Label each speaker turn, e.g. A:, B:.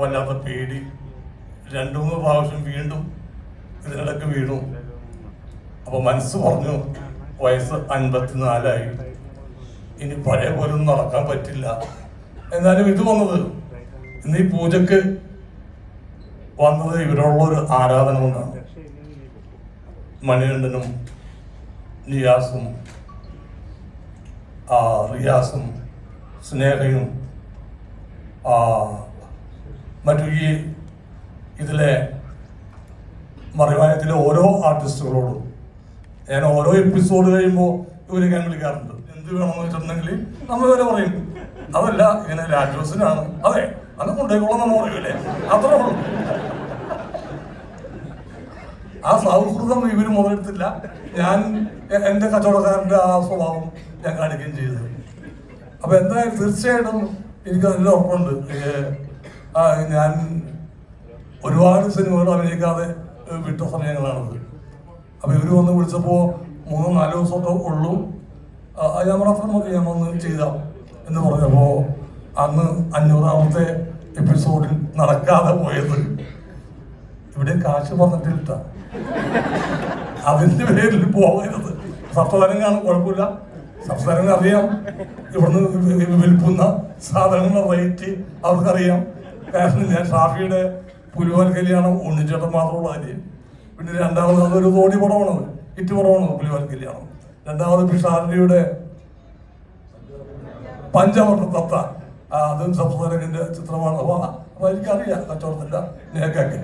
A: വല്ലാത്ത പേടി രണ്ടു മൂന്ന് പ്രാവശ്യം വീണ്ടും ഇതിനിടയ്ക്ക് വീണു. അപ്പൊ മനസ്സ് പറഞ്ഞു വയസ്സ് അൻപത്തിനാലായി. ഇനി പഴയ പോലെ നടക്കാൻ പറ്റില്ല. എന്നാലും ഇത് വന്നത് ഇന്ന് ഈ പൂജക്ക് വന്നത് ഇവരുള്ള ഒരു ആരാധന കൊണ്ടാണ്. മണികണ്ഠനും നിയാസും റിയാസും സ്നേഹയും ആ, മറ്റു ഈ ഇതിലെ മറിവാനത്തിലെ ഓരോ ആർട്ടിസ്റ്റുകളോടും ഞാൻ ഓരോ എപ്പിസോഡ് കഴിയുമ്പോൾ ഇവർ ഞാൻ വിളിക്കാറുണ്ട്. എന്ത് വേണമെന്ന് വെച്ചിട്ടുണ്ടെങ്കിൽ നമ്മൾ ഇവരെ പറയും. അതല്ല ഇങ്ങനെ രാജോസിനാണ് അതെ അത് കൊണ്ടേക്കോളം നമ്മൾ പറയൂലേ? അത്രേ ഉള്ളൂ. ആ സൗഹൃദം ഇവർ മുതലെടുത്തില്ല. ഞാൻ എന്റെ എന്റെ കച്ചവടക്കാരന്റെ ആ സ്വഭാവം ഞാൻ കാണിക്കുകയും ചെയ്തത് അപ്പൊ എന്തായാലും തീർച്ചയായിട്ടും എനിക്ക് നല്ല ഉറപ്പുണ്ട് ഞാൻ ഒരുപാട് സിനിമകൾ അഭിനയിക്കാതെ വിട്ട സമയങ്ങളാണത്. അപ്പൊ ഇവർ വന്ന് വിളിച്ചപ്പോ മൂന്നോ നാലോ ദിവസമൊക്കെ ഉള്ളൂ. ഞാൻ പറഞ്ഞു "അത്ര മതി ഞാൻ വന്ന് ചെയ്താം എന്ന് പറഞ്ഞപ്പോ അന്ന് അഞ്ഞൂറാമത്തെ എപ്പിസോഡിൽ നടക്കാതെ പോയത്. ഇവിടെ കാശ് പറഞ്ഞിട്ടില്ല. അതിന്റെ പേരിൽ പോകരുത്. കാണും കുഴപ്പമില്ല. സപ്തകാരം അറിയാം ഇവിടുന്ന് വിൽക്കുന്ന സാധനങ്ങളുടെ റേറ്റ് അവർക്കറിയാം. കാരണം ഞാൻ ഷാഫിയുടെ പുലിവാൽ കല്യാണം ഉണ്ണിച്ചേട്ടൻ മാത്രമുള്ള കാര്യം. പിന്നെ രണ്ടാമത് അതൊരു തോടി പടമാണ് ഇറ്റ് പടമാണ് പുലിവാൽ കല്യാണം രണ്ടാമത് പിഷാരടിയുടെ പഞ്ചവർണ തത്ത. അതും സംസ്ഥാനത്തിന്റെ ചിത്രമാണ്. അപ്പൊ അപ്പൊ എനിക്കറിയാം കച്ചവടത്തില്ല. നിനക്കൊക്കെ